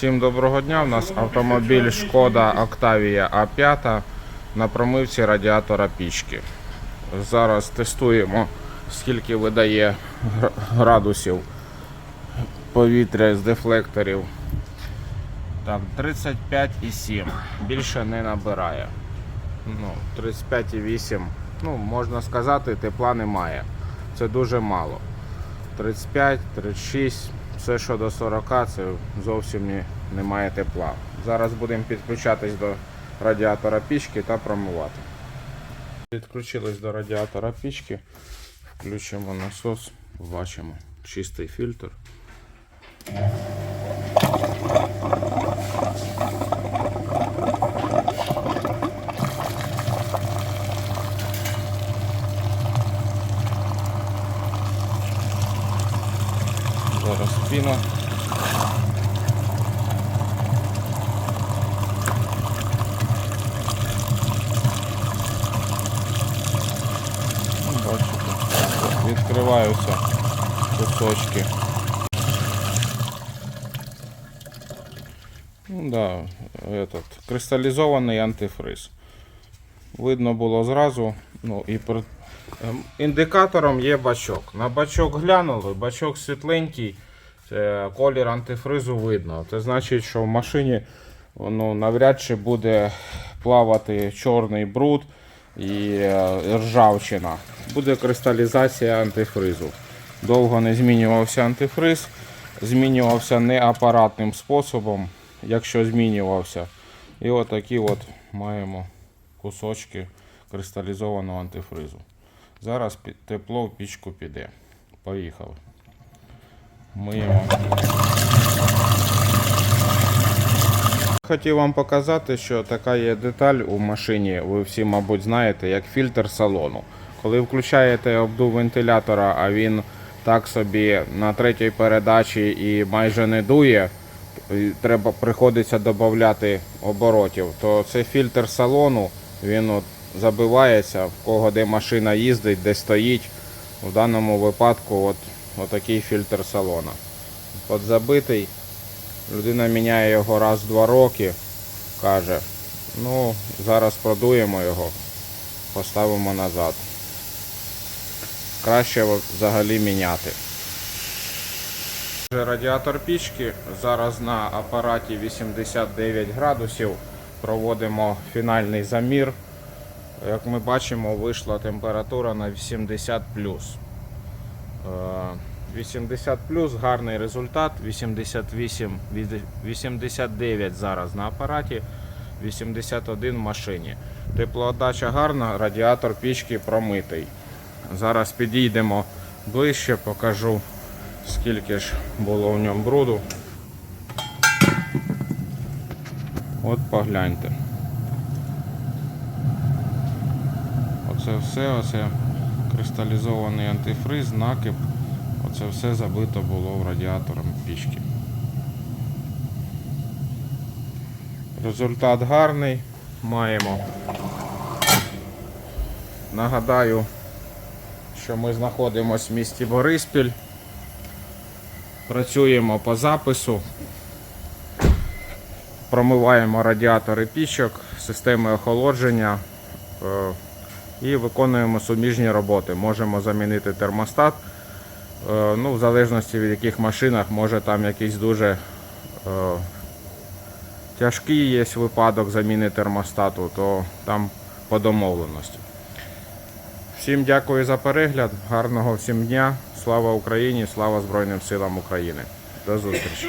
Всім доброго дня. У нас автомобіль Шкода Octavia A5 на промивці радіатора пічки. Зараз тестуємо, скільки видає градусів повітря з дефлекторів. Так, 35,7. Більше не набирає. Ну, 35,8. Ну, можна сказати, тепла немає. Це дуже мало. 35, 36, все що до 40, це зовсім немає тепла. Зараз будемо підключатись до радіатора пічки та промивати. Підключились до радіатора пічки, включимо насос, бачимо чистий фільтр. Зараз піна. Ну, Бачите, відкриваються кусочки. Ну да, этот, кристалізований антифриз. Видно було зразу. Ну, і при... ем, Індикатором є бачок. На бачок глянули, бачок світленький, це колір антифризу видно. Це значить, що в машині ну, навряд чи буде плавати чорний бруд і е, ржавчина. Буде кристалізація антифризу. Довго не змінювався антифриз, змінювався не апаратним способом, якщо змінювався. І отакі от маємо кусочки кристалізованого антифризу. Зараз тепло в пічку піде. Поїхали. Миємо. Хотів вам показати, що така є деталь у машині, ви всі, мабуть, знаєте, як фільтр салону. Коли включаєте обдув вентилятора, а він так собі на третій передачі і майже не дує, треба приходиться додати оборотів, то це фільтр салону, він от забивається, в кого де машина їздить, де стоїть. В даному випадку от, отакий фільтр салона. От забитий. Людина міняє його раз в два роки, каже. Ну, зараз продуємо його, поставимо назад. Краще взагалі міняти. Радіатор пічки. Зараз на апараті 89 градусів. Проводимо фінальний замір. Як ми бачимо, вийшла температура на 80 Е, 80 гарний результат. 88, 89 зараз на апараті, 81 в машині. Теплоотдача гарна, радіатор пічки промитий. Зараз підійдемо ближче, покажу скільки ж було в ньому бруду. От погляньте. Оце все, оце кристалізований антифриз, накип. Оце все забито було в радіатором пічки. Результат гарний. Маємо. Нагадаю, що ми знаходимося в місті Бориспіль. Працюємо по запису. Промиваємо радіатори пічок, системи охолодження е, і виконуємо суміжні роботи. Можемо замінити термостат. Е, Ну, в залежності від яких машинах, може там якийсь дуже е, тяжкий є випадок заміни термостату, то там по домовленості. Всім дякую за перегляд, гарного всім дня. Слава Україні, слава Збройним силам України. До зустрічі.